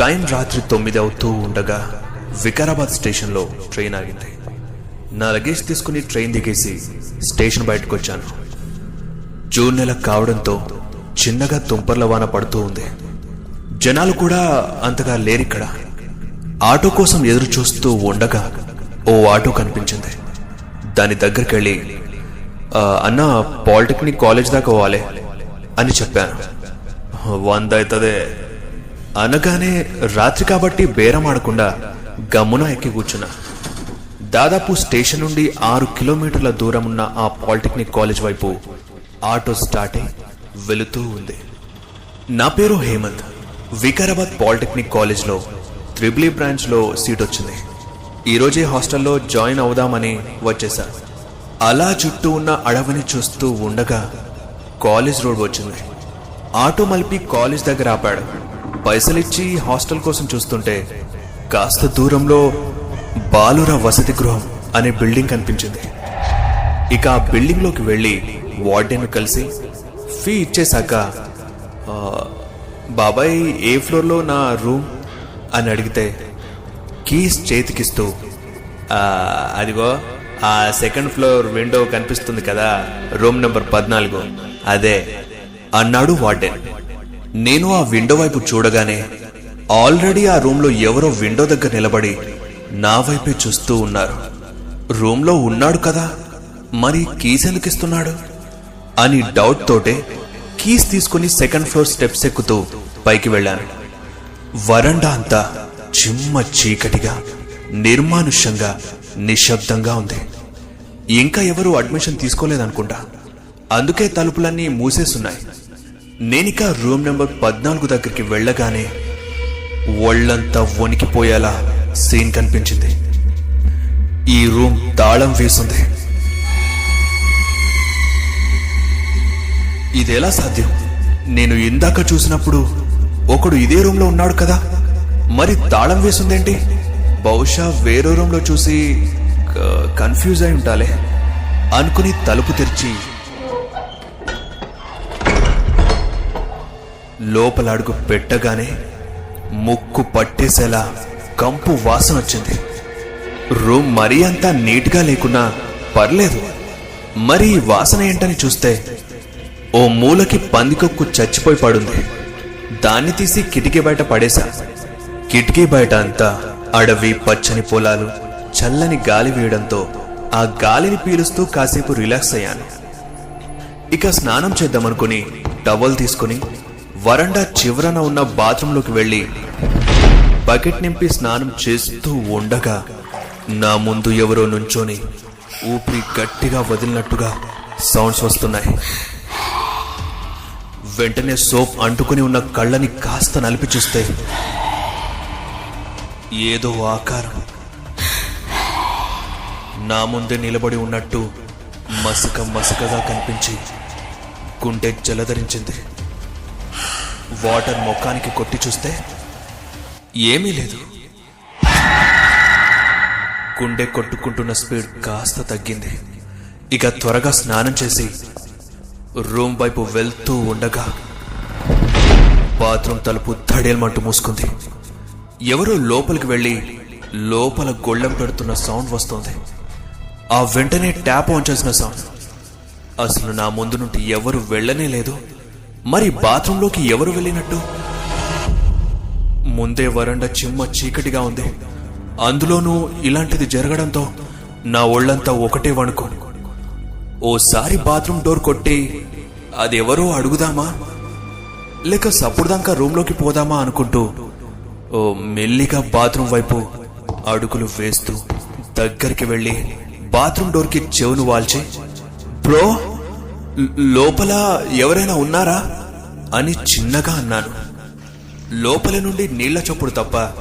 Time రాత్రి తొమ్మిది అవుతూ ఉండగా వికారాబాద్ స్టేషన్లో ట్రైన్ ఆగింది. నా లగేజ్ తీసుకుని ట్రైన్ దిగేసి స్టేషన్ బయటకు వచ్చాను జూన్ నెల కావడంతో చిన్నగా తుంపర్ల వాన పడుతూ ఉంది. జనాలు కూడా అంతగా లేరిక్కడ. ఆటో కోసం ఎదురు చూస్తూ ఉండగా ఓ ఆటో కనిపించింది. దాని దగ్గరికి వెళ్ళి అన్న పాలిటెక్నిక్ కాలేజ్ దాకా పోవాలి అని చెప్పాను. వంద అవుతుంది. అనగానే రాత్రి కాబట్టి బేరం ఆడకుండా గమ్మున ఎక్కి కూర్చున్నా. దాదాపు స్టేషన్ నుండి ఆరు కిలోమీటర్ల దూరం ఉన్న ఆ పాలిటెక్నిక్ కాలేజ్ వైపు ఆటో స్టార్ట్ అయి వెళుతూ ఉంది. నా పేరు హేమంత్. వికారాబాద్ పాలిటెక్నిక్ కాలేజ్లో త్రిబ్లీ బ్రాంచ్లో సీట్ వచ్చింది. ఈరోజే హాస్టల్లో జాయిన్ అవుదామని వచ్చేసా. అలా చుట్టూ ఉన్న అడవిని చూస్తూ ఉండగా కాలేజ్ రోడ్ వచ్చింది. ఆటో మలిపి కాలేజ్ దగ్గర ఆపాడు. పైసలిచ్చి హాస్టల్ కోసం చూస్తుంటే కాస్త దూరంలో బాలుర వసతి గృహం అనే బిల్డింగ్ కనిపించింది. ఇక ఆ బిల్డింగ్లోకి వెళ్ళి వార్డెన్ కలిసి ఫీ ఇచ్చేశాక బాబాయ్ ఏ ఫ్లోర్లో నా రూమ్? అని అడిగితే కీస్ చేతికిస్తూ అదిగో ఆ సెకండ్ ఫ్లోర్ విండో కనిపిస్తుంది కదా రూమ్ నెంబర్ పద్నాలుగు అదే అన్నాడు వార్డెన్. నేను ఆ విండో వైపు చూడగానే ఆల్రెడీ ఆ రూమ్లో ఎవరో విండో దగ్గర నిలబడి నా వైపే చూస్తూ ఉన్నారు. రూమ్లో ఉన్నాడు కదా? మరి కీస్ ఎందుకిస్తున్నాడు అని డౌట్ తోటే కీస్ తీసుకుని సెకండ్ ఫ్లోర్ స్టెప్స్ ఎక్కుతూ పైకి వెళ్ళాను. వరండా అంతా చిమ్మ చీకటిగా నిర్మానుష్యంగా నిశ్శబ్దంగా ఉంది. ఇంకా ఎవరు అడ్మిషన్ తీసుకోలేదనుకుంటా. అందుకే తలుపులన్నీ మూసేసున్నాయి. నేనిక రూమ్ నెంబర్ పద్నాలుగు దగ్గరికి వెళ్ళగానే ఒళ్ళంతా వణికిపోయేలా సీన్ కనిపించింది. ఈ రూమ్ తాళం వేసింది. ఇదెలా సాధ్యం? నేను ఇందాక చూసినప్పుడు ఒకడు ఇదే రూమ్లో ఉన్నాడు కదా? మరి తాళం వేసిందేంటి? బహుశా వేరే రూమ్లో చూసి కన్ఫ్యూజ్ అయి ఉండాలి అనుకుని తలుపు తెరిచి లోపల అడుగు పెట్టగానే ముక్కు పట్టేసేలా కంపు వాసన వచ్చింది. రూమ్ మరీ అంతా నీట్గా లేకున్నా పర్లేదు. మరి ఈ వాసన ఏంటని చూస్తే ఓ మూలకి పందికొక్కు చచ్చిపోయి పడుంది. దాన్ని తీసి కిటికీ బయట పడేశా. కిటికీ బయట అంతా అడవి పచ్చని పొలాలు చల్లని గాలి వేయడంతో ఆ గాలిని పీలుస్తూ కాసేపు రిలాక్స్ అయ్యాను. ఇక స్నానం చేద్దామనుకుని టవల్ తీసుకుని వరండా చివరన ఉన్న బాత్రూంలోకి వెళ్ళి బకెట్ నింపి స్నానం చేస్తూ ఉండగా నా ముందు ఎవరో నుంచొని ఊపిరి గట్టిగా వదిలినట్టుగా సౌండ్స్ వస్తున్నాయి. వెంటనే సోప్ అంటుకుని ఉన్న కళ్ళని కాస్త నలిపి చూస్తే ఏదో ఆకారం. నా ముందే నిలబడి ఉన్నట్టు మసక మసకగా కనిపించి గుండె జలధరించింది. వాటర్ ముఖానికి కొట్టి చూస్తే ఏమీ లేదు. గుండె కొట్టుకుంటున్న స్పీడ్ కాస్త తగ్గింది. ఇక త్వరగా స్నానం చేసి రూమ్ వైపు వెళ్తూ ఉండగా బాత్రూమ్ తలుపు ధడేల్మంటూ మూసుకుంది. ఎవరో లోపలికి వెళ్ళి లోపల గొళ్ళెం పెడుతున్న సౌండ్ వస్తోంది. ఆ వెంటనే ట్యాప్ ఆన్ చేసిన సౌండ్. అసలు నా ముందు నుండి ఎవరు వెళ్ళనే లేదు. మరి బాత్రూంలోకి ఎవరు వెళ్ళినట్టు? ముందే వరండా చిమ్మ చీకటిగా ఉంది. అందులోనూ ఇలాంటిది జరగడంతో నా ఒళ్ళంతా ఒకటే వణుకు. ఓసారి బాత్రూమ్ డోర్ కొట్టి అది ఎవరో అడుగుదామా? లేక సప్పుడుదాకా రూమ్లోకి పోదామా అనుకుంటూ ఓ మెల్లిగా బాత్రూమ్ వైపు అడుగులు వేస్తూ దగ్గరికి వెళ్ళి బాత్రూమ్ డోర్కి చెవును వాల్చి బ్రో లోపల ఎవరైనా ఉన్నారా? అని చిన్నగా అన్నాను. లోపల నుండి నీళ్ళ చప్పుడు తప్ప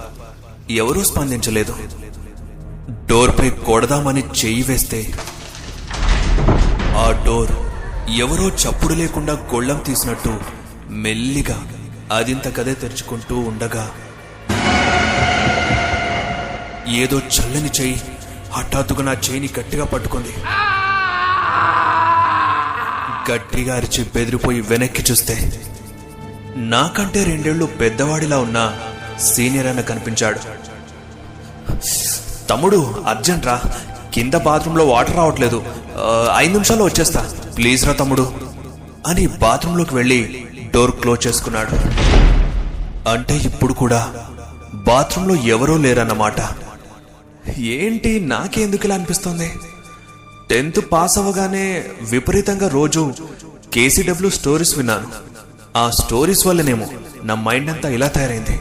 ఎవరూ స్పందించలేదు. డోర్పై కొడదామని చెయ్యి వేస్తే ఆ డోర్ ఎవరో చప్పుడు లేకుండా గొళ్ళం తీసినట్టు మెల్లిగా అదింత కదే తెరుచుకుంటూ ఉండగా ఏదో చల్లని చెయ్యి హఠాత్తుగా నా చేయిని గట్టిగా పట్టుకుంది. గట్టిగా అరిచి బెదిరిపోయి వెనక్కి చూస్తే నాకంటే రెండేళ్ళు పెద్దవాడిలా ఉన్న సీనియర్ అన్న కనిపించాడు. తమ్ముడు అర్జెంట్ రా. కింద బాత్రూంలో వాటర్ రావట్లేదు. ఐదు నిమిషాల్లో వచ్చేస్తా. ప్లీజ్ రా తమ్ముడు అని బాత్రూంలోకి వెళ్ళి డోర్ క్లోజ్ చేసుకున్నాడు. అంటే ఇప్పుడు కూడా బాత్రూంలో ఎవరూ లేరన్నమాట. ఏంటి నాకెందుకు ఇలా అనిపిస్తుంది? టెన్త్ పాస్ అవ్వగానే విపరీతంగా రోజు కేసీడబ్ల్యూ స్టోరీస్ విన్నాను. ఆ స్టోరీస్ వల్లనేమో నా మైండ్ అంతా ఇలా తయారైంది.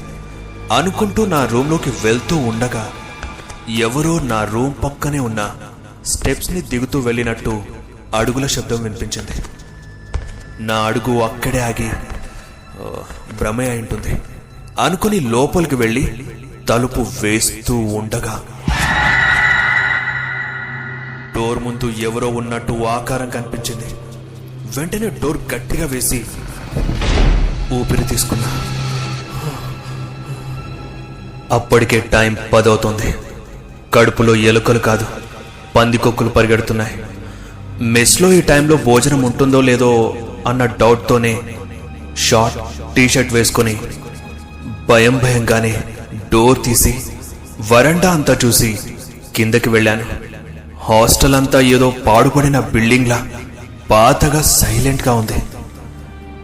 అనుకుంటూ నా రూమ్లోకి వెళ్తూ ఉండగా ఎవరో నా రూమ్ పక్కనే ఉన్న స్టెప్స్ని దిగుతూ వెళ్ళినట్టు అడుగుల శబ్దం వినిపించింది. నా అడుగు అక్కడే ఆగి భ్రమే అయి ఉంటుంది. అనుకుని లోపలికి వెళ్ళి తలుపు వేస్తూ ఉండగా డోర్ ముందు ఎవరో ఉన్నట్టు ఆకారం కనిపించింది. వెంటనే డోర్ గట్టిగా వేసి ఊపిరి తీసుకున్నా. అప్పటికే టైం పదవుతుంది. కడుపులో ఎలుకలు కాదు పందికొక్కులు పరిగెడుతున్నాయి. మెస్లో ఈ టైంలో భోజనం ఉంటుందో లేదో అన్న డౌట్తోనే షార్ట్ టీషర్ట్ వేసుకొని భయం భయంగానే డోర్ తీసి వరండా అంతా చూసి కిందకి వెళ్ళాను. హాస్టల్ అంతా ఏదో పాడుపడిన బిల్డింగ్లా పాతగా సైలెంట్గా ఉంది.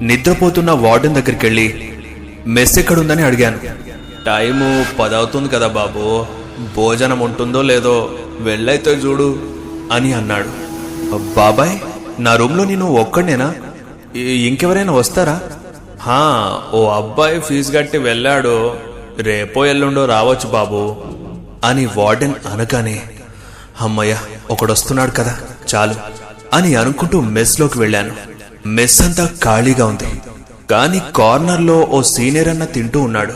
నిద్రపోతున్న వార్డెన్ దగ్గరికి వెళ్ళి మెస్ ఎక్కడుందని అడిగాను. టైము పదవుతుంది కదా బాబు. భోజనం ఉంటుందో లేదో వెళ్ళైతే చూడు అని అన్నాడు. బాబాయ్ నా రూమ్లో నేను ఒక్కడనేనా? ఇంకెవరైనా వస్తారా? హా ఓ అబ్బాయి ఫీజు కట్టి వెళ్ళాడు. రేపో ఎల్లుండో రావచ్చు బాబు అని వార్డెన్ అనగానే అమ్మయ్య ఒకడొస్తున్నాడు కదా చాలు అని అనుకుంటూ మెస్లోకి వెళ్ళాను. మెస్ అంతా ఖాళీగా ఉంది. కానీ కార్నర్లో ఓ సీనియర్ అన్న తింటూ ఉన్నాడు.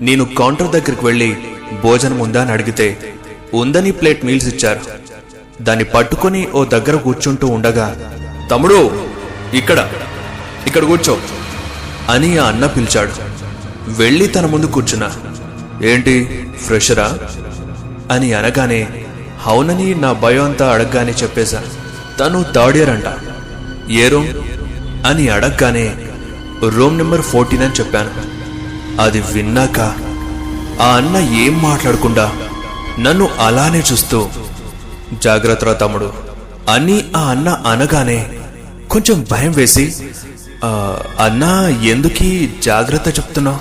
నేను కౌంటర్ దగ్గరికి వెళ్ళి భోజనం ఉందా అని అడిగితే ఉందని ప్లేట్ మీల్స్ ఇచ్చారు. దాన్ని పట్టుకొని ఓ దగ్గర కూర్చుంటూ ఉండగా తమ్ముడు ఇక్కడ ఇక్కడ కూర్చో అని ఆ అన్న పిలిచాడు. వెళ్ళి తన ముందు కూర్చున్నా. ఏంటి ఫ్రెషరా? అని అనగానే అవునని నా భయం అంతా అడగగానే చెప్పేశాను తను థర్డ్ ఇయర్ అంట ఏ రూమ్ అని అడగగానే రూమ్ నెంబర్ ఫోర్టీన్ అని చెప్పాను. అది విన్నాక ఆ అన్న ఏం మాట్లాడకుండా నన్ను అలానే చూస్తూ జాగ్రత్త తమ్ముడు. అని ఆ అన్న అనగానే కొంచెం భయం వేసి అన్న అన్నా ఎందుకీ జాగ్రత్త చెప్తున్నావు?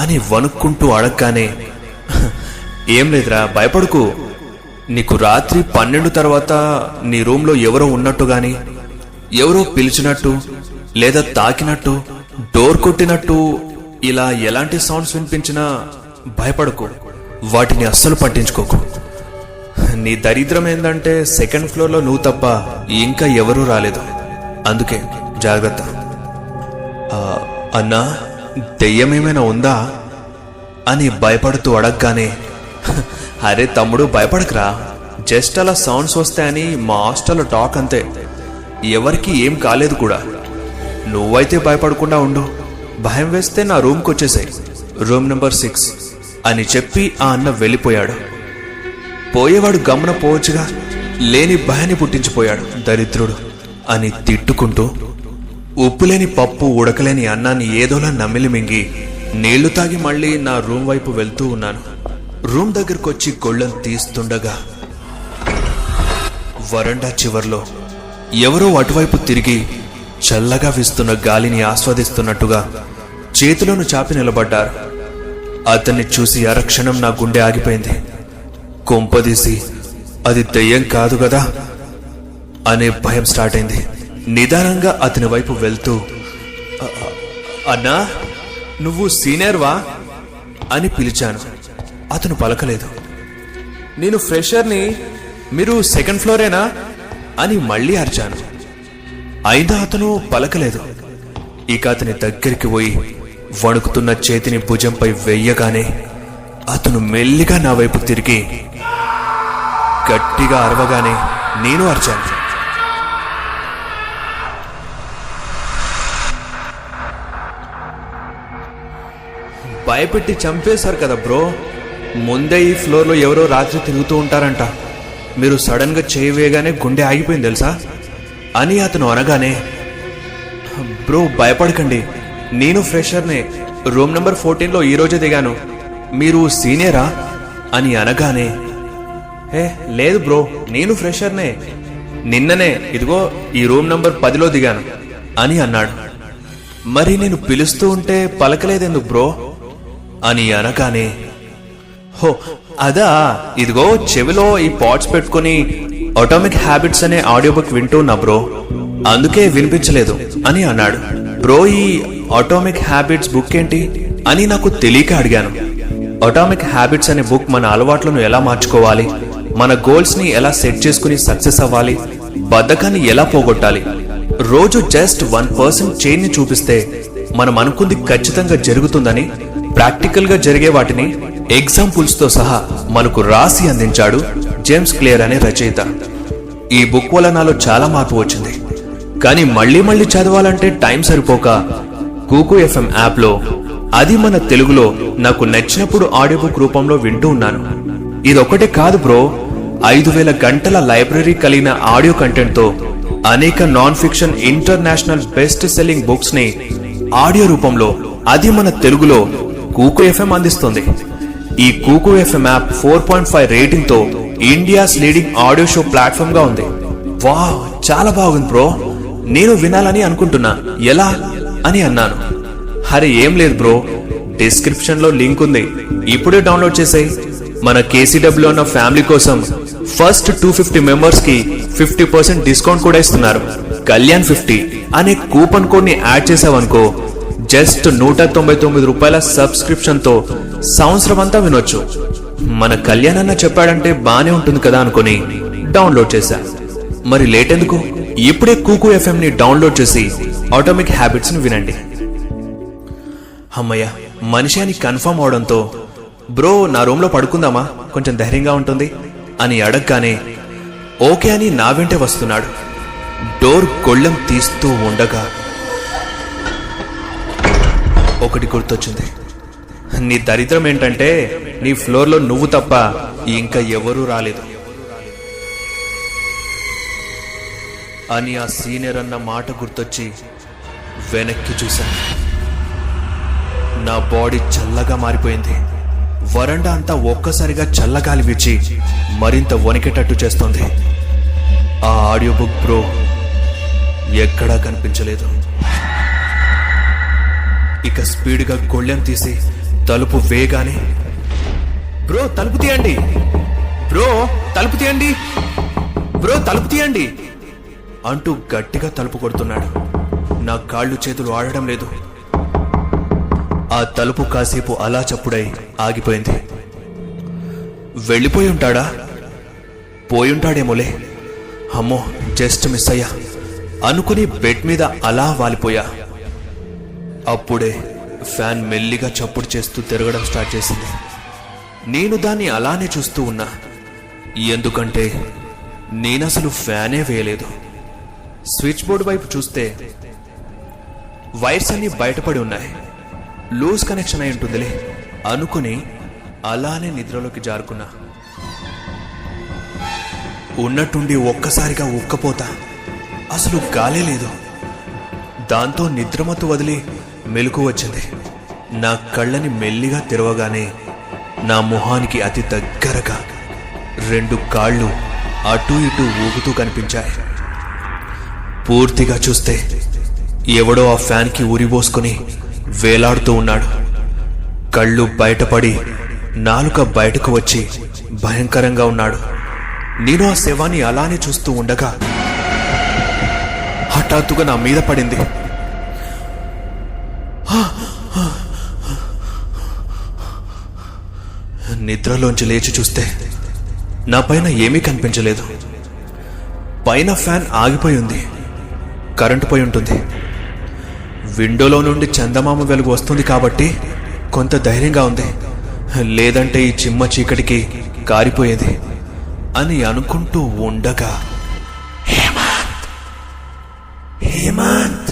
అని వణుక్కుంటూ అడగగానే ఏం లేదురా భయపడకు. నీకు రాత్రి పన్నెండు తర్వాత నీ రూమ్లో ఎవరో ఉన్నట్టు గాని ఎవరో పిలిచినట్టు లేదా తాకినట్టు డోర్ కొట్టినట్టు ఇలా ఎలాంటి సౌండ్స్ వినిపించినా భయపడకు. వాటిని అస్సలు పట్టించుకోకు. నీ దరిద్రం ఏందంటే సెకండ్ ఫ్లోర్లో నువ్వు తప్ప ఇంకా ఎవరూ రాలేదు. అందుకే జాగ్రత్త. అన్నా దెయ్యమేమైనా ఉందా? అని భయపడుతూ అడగగానే అరే తమ్ముడు భయపడకరా. జస్ట్ అలా సౌండ్స్ వస్తాయని మా హాస్టల్ టాక్ అంతే. ఎవరికి ఏం కాలేదు కూడా. నువ్వైతే భయపడకుండా ఉండు. భయం వేస్తే నా రూమ్కి వచ్చేసాయి. రూమ్ నెంబర్ సిక్స్ అని చెప్పి ఆ అన్న వెళ్ళిపోయాడు. పోయేవాడు గమన పోవచ్చుగా. లేని భయాన్ని పుట్టించిపోయాడు దరిద్రుడు అని తిట్టుకుంటూ. ఉప్పులేని పప్పు ఉడకలేని అన్నాన్ని ఏదోలా నమిలి మింగి నీళ్ళు తాగి మళ్ళీ నా రూమ్ వైపు వెళ్తూ ఉన్నాను. రూమ్ దగ్గరకొచ్చి గొళ్ళను తీస్తుండగా వరండా చివర్లో ఎవరో అటువైపు తిరిగి చల్లగా వీస్తున్న గాలిని ఆస్వాదిస్తున్నట్టుగా చేతులను చాపి నిలబడ్డారు. అతన్ని చూసి అరక్షణం నా గుండె ఆగిపోయింది. కొంపదీసి అది దెయ్యం కాదు కదా అనే భయం స్టార్ట్ అయింది. నిదానంగా అతని వైపు వెళ్తూ అన్నా నువ్వు సీనియర్వా? అని పిలిచాను. అతను పలకలేదు. నేను ఫ్రెషర్ని మీరు సెకండ్ ఫ్లోరేనా అని మళ్ళీ అరిచాను. అయినా అతను పలకలేదు. ఇక అతని దగ్గరికి పోయి వణుకుతున్న చేతిని భుజంపై వెయ్యగానే అతను మెల్లిగా నా వైపు తిరిగి గట్టిగా అరవగానే నేను అరిచాను. భయపెట్టి చంపేశారు కదా బ్రో. ముందే ఈ ఫ్లోర్లో ఎవరో రాత్రి తిరుగుతూ ఉంటారంట. మీరు సడన్గా చేయవేయగానే చేయి వేయగానే గుండె ఆగిపోయింది తెలుసా? అని అతను అనగానే బ్రో భయపడకండి. నేను ఫ్రెషర్నే. రూమ్ నెంబర్ ఫోర్టీన్లో ఈరోజే దిగాను. మీరు సీనియరా? అని అనగానే ఏ లేదు బ్రో నేను ఫ్రెషర్నే. నిన్ననే ఇదిగో ఈ రూమ్ నంబర్ పదిలో దిగాను. అని అన్నాడు. మరి నేను పిలుస్తూ ఉంటే పలకలేదెందుకు బ్రో? అని అనగానే హో అదా. ఇదిగో చెవిలో ఈ పాట్స్ పెట్టుకుని ఆటోమిక్ హ్యాబిట్స్ అనే ఆడియో బుక్ వింటూ ఉన్నా బ్రో. అందుకే వినిపించలేదు అని అన్నాడు. బ్రో ఈ ఆటోమిక్ హ్యాబిట్స్ బుక్ ఏంటి అని నాకు తెలియక అడిగాను. ఆటోమిక్ హ్యాబిట్స్ అనే బుక్ మన అలవాట్లను ఎలా మార్చుకోవాలి? మన గోల్స్ని ఎలా సెట్ చేసుకుని సక్సెస్ అవ్వాలి? బద్ధకాన్ని ఎలా పోగొట్టాలి? రోజు జస్ట్ వన్ పర్సెంట్ చేంజ్ని చూపిస్తే మనం అనుకుంది ఖచ్చితంగా జరుగుతుందని ప్రాక్టికల్గా జరిగే వాటిని ఎగ్జాంపుల్స్తో సహా మనకు రాసి అందించాడు జేమ్స్ క్లియర్ అనే రచయిత. ఈ బుక్ వల్ల నాలో చాలా మార్పు వచ్చింది. కానీ మళ్ళీ మళ్ళీ చదవాలంటే టైం సరిపోక కూకు ఎఫ్ఎం యాప్లో అది మన తెలుగులో నాకు నచ్చినప్పుడు ఆడియో బుక్ రూపంలో వింటూ ఉన్నాను. ఇదొకటే కాదు బ్రో ఐదు వేల గంటల లైబ్రరీ కలిగిన ఆడియో కంటెంట్తో అనేక non fiction international best selling బుక్స్ని audio రూపంలో అది మన తెలుగులో కూకు ఎఫ్ఎం అందిస్తుంది. ఈ Kuku FM app four point five రేటింగ్తో India's leading audio show ప్లాట్ఫామ్గా ఉంది. వావ్ చాలా బాగుంది బ్రో. నేను వినాలని అనుకుంటున్నా. ఎలా? అని అన్నాను. హరి ఏం లేదు బ్రో. డిస్క్రిప్షన్లో లింక్ ఉంది. ఇప్పుడే డౌన్లోడ్ చేసేయ్. మన కేసీడబ్ల్యూ అన్న ఫ్యామిలీ కోసం ఫస్ట్ టూ ఫిఫ్టీ మెంబర్స్కి ఫిఫ్టీ పర్సెంట్ డిస్కౌంట్ కూడా ఇస్తున్నారు. కళ్యాణ్ ఫిఫ్టీ అనే కూపన్ కోడ్ని యాడ్ చేసావనుకో జస్ట్ నూట తొంభై తొమ్మిది రూపాయల సబ్స్క్రిప్షన్తో సంవత్సరం అంతా వినొచ్చు. మన కళ్యాణన్న అన్న చెప్పాడంటే బానే ఉంటుంది కదా అనుకుని డౌన్లోడ్ చేశా. మరి లేట్ ఎందుకు ఇప్పుడే కూకు ఎఫ్ఎం ని డౌన్లోడ్ చేసి ఆటోమిక్ హ్యాబిట్స్ని వినండి. అమ్మయ్య మనిషి అని కన్ఫర్మ్ అవడంతో బ్రో నా రూమ్లో పడుకుందామా? కొంచెం ధైర్యంగా ఉంటుంది అని అడగగానే ఓకే అని నా వెంటే వస్తున్నాడు. డోర్ గొళ్ళెం తీస్తూ ఉండగా ఒకటి గుర్తొచ్చింది. నీ దరిద్రం ఏంటంటే నీ ఫ్లోర్లో నువ్వు తప్ప ఇంకా ఎవరూ రాలేదు. అని ఆ సీనియర్ అన్న మాట గుర్తొచ్చి వెనక్కి చూశాను. నా బాడీ చల్లగా మారిపోయింది. వరండా అంతా ఒక్కసారిగా చల్లగాలి విచ్చి మరింత వణికేటట్టు చేస్తోంది. ఆ ఆడియో బుక్ బ్రో ఎక్కడా కనిపించలేదు. ఇక స్పీడ్గా గొళ్ళెం తీసి తలుపు వేగానే బ్రో తలుపు తీయండి. బ్రో తలుపు తీయండి. బ్రో తలుపు తీయండి. అంటూ గట్టిగా తలుపు కొడుతున్నాడు. నా కాళ్ళు చేతులు ఆడడం లేదు. ఆ తలుపు కాసేపు అలా చప్పుడై ఆగిపోయింది. వెళ్ళిపోయి ఉంటాడా? పోయుంటాడేమోలే అమ్మో జస్ట్ మిస్ అయ్యా. అనుకుని బెడ్ మీద అలా వాలిపోయా. అప్పుడే ఫ్యాన్ మెల్లిగా చప్పుడు చేస్తూ తిరగడం స్టార్ట్ చేసింది. నేను దాన్ని అలానే చూస్తూ ఉన్నా. ఎందుకంటే నేనసలు ఫ్యానే వేయలేదు. స్విచ్ బోర్డు వైపు చూస్తే వైర్స్ అన్ని బయటపడి ఉన్నాయి. లూజ్ కనెక్షన్ అయి ఉంటుందిలే అనుకుని అలానే నిద్రలోకి జారుకున్నా. ఉన్నట్టుండి ఒక్కసారిగా ఉక్కపోతా. అసలు గాలే లేదు. దాంతో నిద్రమత్తు వదిలి మెలకు వచ్చింది. నా కళ్ళని మెల్లిగా తెరవగానే నా మొహానికి అతి దగ్గరగా రెండు కాళ్ళు అటు ఇటు ఊగుతూ కనిపించాయి. పూర్తిగా చూస్తే ఎవడో ఆ ఫ్యాన్కి ఉరిబోసుకుని వేలాడుతూ ఉన్నాడు. కళ్ళు బయటపడి నాలుక బయటకు వచ్చి భయంకరంగా ఉన్నాడు. నేను ఆ శవాన్ని అలానే చూస్తూ ఉండగా హఠాత్తుగా నా మీద పడింది. నిద్రలోంచి లేచి చూస్తే నా పైన ఏమీ కనిపించలేదు. పైన ఫ్యాన్ ఆగిపోయి ఉంది. కరెంటు పోయి ఉంటుంది. విండోలో నుండి చందమామ వెలుగు వస్తుంది కాబట్టి కొంత ధైర్యంగా ఉంది. లేదంటే ఈ చిమ్మ చీకటికి కారిపోయేది అని అనుకుంటూ ఉండగా హేమంత్! హేమంత్!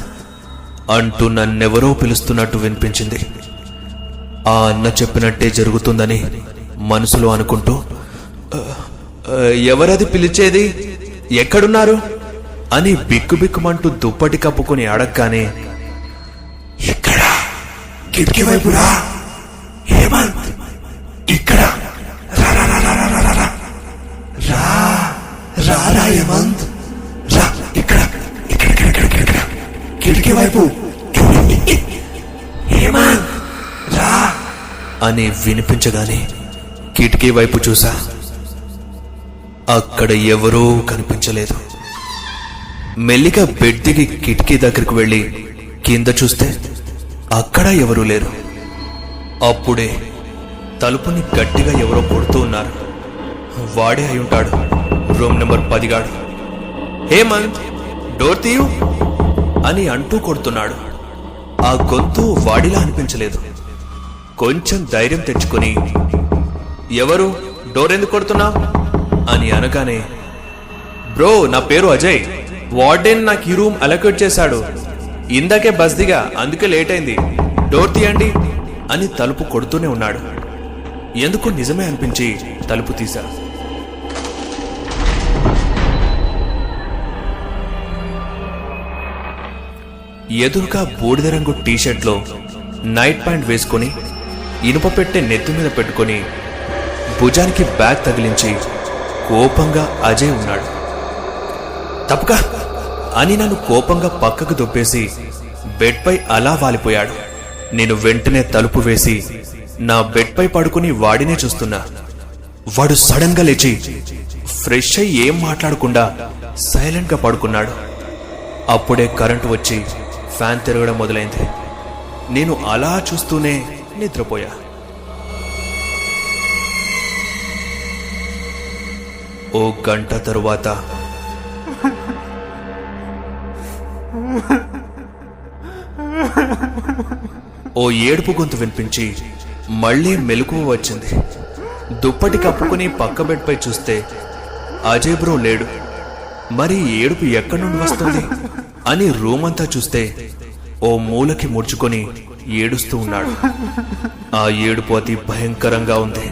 అంటూ నన్నెవరో పిలుస్తున్నట్టు వినిపించింది. ఆ అన్న చెప్పినట్టే జరుగుతుందని మనసులో అనుకుంటూ ఎవరది పిలిచేది ఎక్కడున్నారు అని బిక్కుబిక్కుమంటూ దుప్పటి కప్పుకుని అడగగానే ఇక్కడ కిటికీ ఇక్కడ రారా రా ఇక్కడ ఇక్కడ కిటికీ వైపు రా అని వినిపించగానే కిటికీ వైపు చూసా. అక్కడ ఎవరూ కనిపించలేదు. మెల్లిగా బెడ్ దిగి కిటికీ దగ్గరికి వెళ్ళి కింద చూస్తే అక్కడ ఎవరూ లేరు. అప్పుడే తలుపుని గట్టిగా ఎవరో కొడుతూ ఉన్నారు. వాడే అయి ఉంటాడు. రూమ్ నెంబర్ పదిగాడు. హేమంత్ డోర్ తీయు అని అంటూ కొడుతున్నాడు. ఆ గొంతు వాడిలా అనిపించలేదు. కొంచెం ధైర్యం తెచ్చుకొని ఎవరు? డోర్ ఎందుకు కొడుతున్నా? అని అనగానే బ్రో నా పేరు అజయ్. వార్డెన్ నాకు ఈ రూమ్ అలొకేట్ చేశాడు. ఇందాకే బస్ దిగా అందుకే లేట్ అయింది. డోర్ తీయండి. అని తలుపు కొడుతూనే ఉన్నాడు. ఎందుకు నిజమే అనిపించి తలుపు తీశా. ఎదురుగా బూడిద రంగు టీషర్ట్లో నైట్ ప్యాంట్ వేసుకొని ఇనుప పెట్టె నెత్తి మీద పెట్టుకొని భుజానికి బ్యాగ్ తగిలించి కోపంగా అజయ్ ఉన్నాడు. తప్పక అని నన్ను కోపంగా పక్కకు దొబ్బేసి బెడ్పై అలా వాలిపోయాడు. నేను వెంటనే తలుపు వేసి నా బెడ్పై పడుకుని వాడినే చూస్తున్నా. వాడు సడన్గా లేచి ఫ్రెష్ అయి ఏం మాట్లాడకుండా సైలెంట్గా పడుకున్నాడు. అప్పుడే కరెంటు వచ్చి ఫ్యాన్ తిరగడం మొదలైంది. నేను అలా చూస్తూనే నిద్రపోయా. ఓ గంట తరువాత. ఓ ఏడుపు గొంతు వినిపించి మళ్ళీ మెలకువ వచ్చింది. దుప్పటి కప్పుకుని పక్క బెడ్పై చూస్తే అజయ్ బ్రో లేడు. మరి ఏడుపు ఎక్కడి నుండి వస్తుంది అని రూమ్ అంతా చూస్తే ఓ మూలకి ముడుచుకొని ఏడుస్తూ ఉన్నాడు. ఆ ఏడుపు అతి భయంకరంగా ఉంది.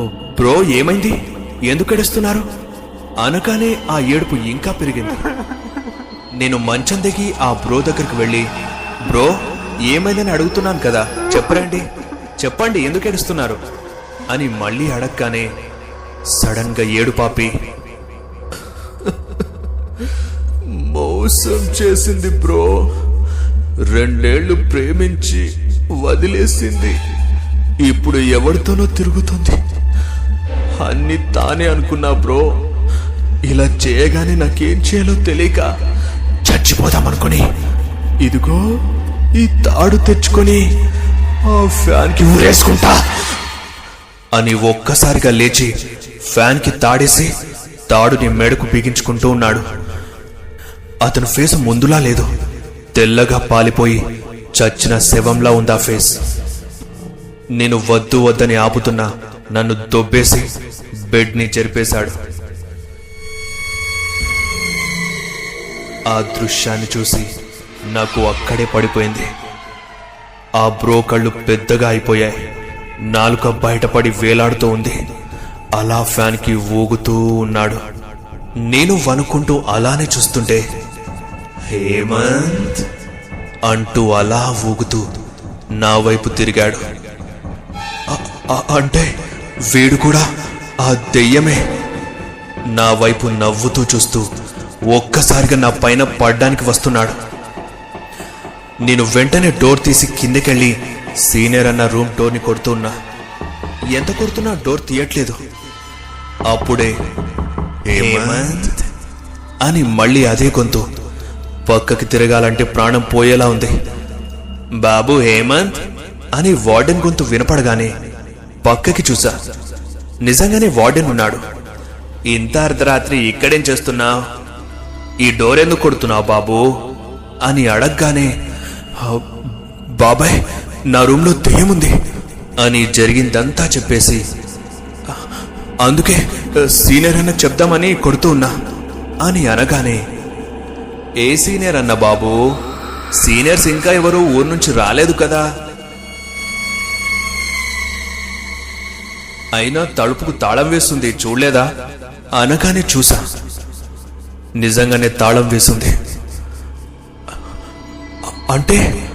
ఓ బ్రో ఏమైంది? ఎందుకు ఏడుస్తున్నారు? అనగానే ఆ ఏడుపు ఇంకా పెరిగింది. నేను మంచం దిగి ఆ బ్రో దగ్గరికి వెళ్ళి బ్రో ఏమైందని అడుగుతున్నాను కదా చెప్పరండి చెప్పండి ఎందుకు ఏడుస్తున్నారు? అని మళ్ళీ అడగగానే సడన్గా ఏడు పాపి మోసం చేసింది బ్రో. రెండేళ్ళు ప్రేమించి వదిలేసింది. ఇప్పుడు ఎవరితోనో తిరుగుతుంది. అన్ని తానే అనుకున్నా బ్రో. ఇలా చేయగానే నాకేం చేయాలో తెలియక చచ్చిపోదామనుకుని ఇదిగో ఈ తాడు తెచ్చుకొని ఆ ఫ్యాన్కి ఊరేసుకుంటా అని ఒక్కసారిగా లేచి ఫ్యాన్కి తాడేసి తాడుని మెడకు బిగించుకుంటూ ఉన్నాడు. అతని ఫేస్ ముందులా లేదు. తెల్లగా పాలిపోయి చచ్చిన శవంలా ఉందా ఫేస్. నేను వద్దు వద్దని ఆపుతున్నా. నన్ను దొబ్బేసి బెడ్ని చెరిపేశాడు. ఆ దృశ్యాన్ని చూసి నాకు అక్కడే పడిపోయింది. ఆ బ్రో కళ్ళు పెద్దగా అయిపోయాయి. నాలుక బయటపడి వేలాడుతూ ఉంది. అలా ఫ్యాన్కి ఊగుతూ ఉన్నాడు. నేను వనుకుంటూ అలానే చూస్తుంటే హేమంత్! అంటూ అలా ఊగుతూ నా వైపు తిరిగాడు. అంటే వీడు కూడా ఆ దెయ్యమే. నా వైపు నవ్వుతూ చూస్తూ ఒక్కసారిగా నా పైన పడ్డానికి వస్తున్నాడు. నేను వెంటనే డోర్ తీసి కిందకెళ్ళి సీనియర్ అన్న రూమ్ డోర్ని కొడుతున్నా ఎంత కొడుతున్నా డోర్ తీయట్లేదు. అప్పుడే హేమంత్. అని మళ్ళీ అదే గొంతు. పక్కకి తిరగాలంటే ప్రాణం పోయేలా ఉంది. బాబు హేమంత్ అని వార్డెన్ గొంతు వినపడగానే పక్కకి చూసా. నిజంగానే వార్డెన్ ఉన్నాడు. ఇంత అర్ధరాత్రి ఇక్కడేం చేస్తున్నావు? ఈ డోర్ ఎందుకు కొడుతున్నావు బాబు? అని అడగగానే బాబాయ్ నా రూమ్లో దెయ్యముంది అని జరిగిందంతా చెప్పేసి అందుకే సీనియర్ అన్న చెప్దామని కొడుతూ ఉన్నా అని అనగానే ఏ సీనియర్ అన్న బాబు? సీనియర్స్ ఇంకా ఎవరు ఊరు నుంచి రాలేదు కదా? అయినా తలుపుకు తాళం వేస్తుంది చూడలేదా? అనగానే చూసా. నిజంగానే తాళం వేసింది అంటే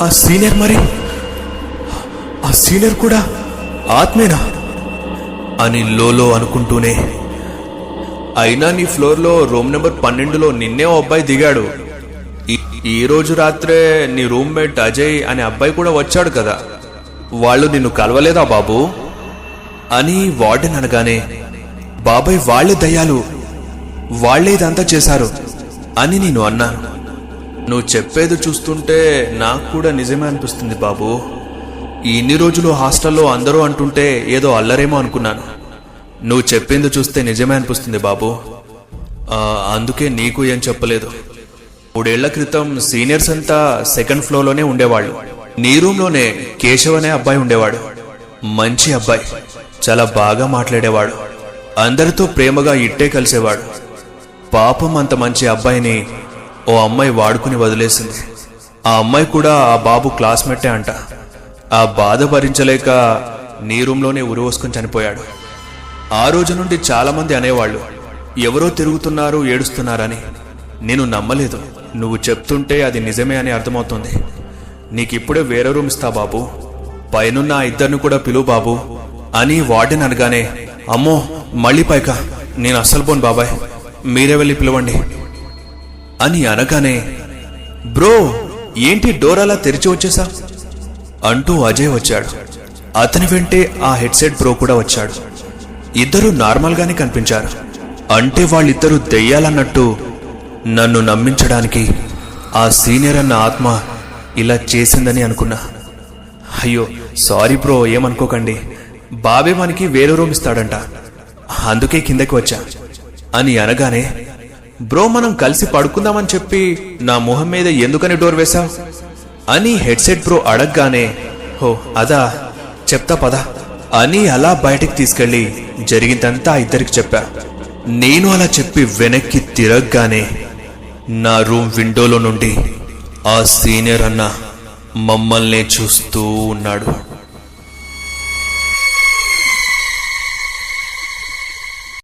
ఆ సీనియర్ మరి? ఆ సీనియర్ కూడా ఆత్మేనా? అని లోలో అనుకుంటూనే. అయినా నీ ఫ్లోర్లో రూమ్ నెంబర్ పన్నెండులో నిన్నే ఓ అబ్బాయి దిగాడు. ఈ- ఈ రోజు రాత్రే నీ రూమ్మేట్ అజయ్ అనే అబ్బాయి కూడా వచ్చాడు కదా. వాళ్ళు నిన్ను కలవలేదా బాబు? అని వార్డెన్ అనగానే బాబాయ్ వాళ్ళే దయ్యాలు. వాళ్ళే ఇదంతా చేశారు. అని నేను అన్నాను నువ్వు చెప్పేది చూస్తుంటే నాకు కూడా నిజమే అనిపిస్తుంది బాబు. ఇన్ని రోజులు హాస్టల్లో అందరూ అంటుంటే ఏదో అల్లరేమో అనుకున్నాను. నువ్వు చెప్పింది చూస్తే నిజమే అనిపిస్తుంది బాబు. అందుకే నీకు ఏం చెప్పలేదు. మూడేళ్ళ క్రితం సీనియర్స్ అంతా సెకండ్ ఫ్లోర్లోనే ఉండేవాళ్ళు. నీ రూమ్లోనే కేశవ్ అనే అబ్బాయి ఉండేవాడు. మంచి అబ్బాయి. చాలా బాగా మాట్లాడేవాడు. అందరితో ప్రేమగా ఇట్టే కలిసేవాడు. పాపం అంత మంచి అబ్బాయిని ఓ అమ్మాయి వాడుకుని వదిలేసింది. ఆ అమ్మాయి కూడా ఆ బాబు క్లాస్మేటే అంట. ఆ బాధ భరించలేక నీ రూమ్లోనే ఉరివోసుకొని చనిపోయాడు. ఆ రోజు నుండి చాలామంది అనేవాళ్ళు ఎవరో తిరుగుతున్నారు ఏడుస్తున్నారని. నేను నమ్మలేదు. నువ్వు చెప్తుంటే అది నిజమే అని అర్థమవుతుంది. నీకిప్పుడే వేరే రూమ్ ఇస్తా బాబు. పైనున్న ఆ ఇద్దరిని కూడా పిలువు బాబు. అని వార్డెన్ అనగానే అమ్మో మళ్ళీ పైక? నేను అస్సలు పోను బాబాయ్. మీరే వెళ్ళి పిలవండి. అని అనగానే బ్రో ఏంటి డోర్ అలా తెరిచి వచ్చేసా? అంటూ అజయ్ వచ్చాడు. అతని వెంటే ఆ హెడ్సెట్ బ్రో కూడా వచ్చాడు. ఇద్దరు నార్మల్గానే కనిపించారు. అంటే వాళ్ళిద్దరూ దెయ్యాలన్నట్టు నన్ను నమ్మించడానికి ఆ సీనియర్ అన్న ఆత్మ ఇలా చేసిందని అనుకున్నా. అయ్యో సారీ బ్రో ఏమనుకోకండి. బాబే మనకి వేరే రూమ్ ఇస్తాడంట. అందుకే కిందకి వచ్చా. అని అనగానే బ్రో మనం కలిసి పడుకుందామని చెప్పి నా మొహం మీద ఎందుకని డోర్ వేశావు? అని హెడ్సెట్ బ్రో అడగగానే హో అదా చెప్తా పదా. అని అలా బయటికి తీసుకెళ్ళి జరిగిందంతా ఆ ఇద్దరికి చెప్పా. నేను అలా చెప్పి వెనక్కి తిరగగానే నా రూమ్ విండోలో నుండి ఆ సీనియర్ అన్న మమ్మల్నే చూస్తూ ఉన్నాడు.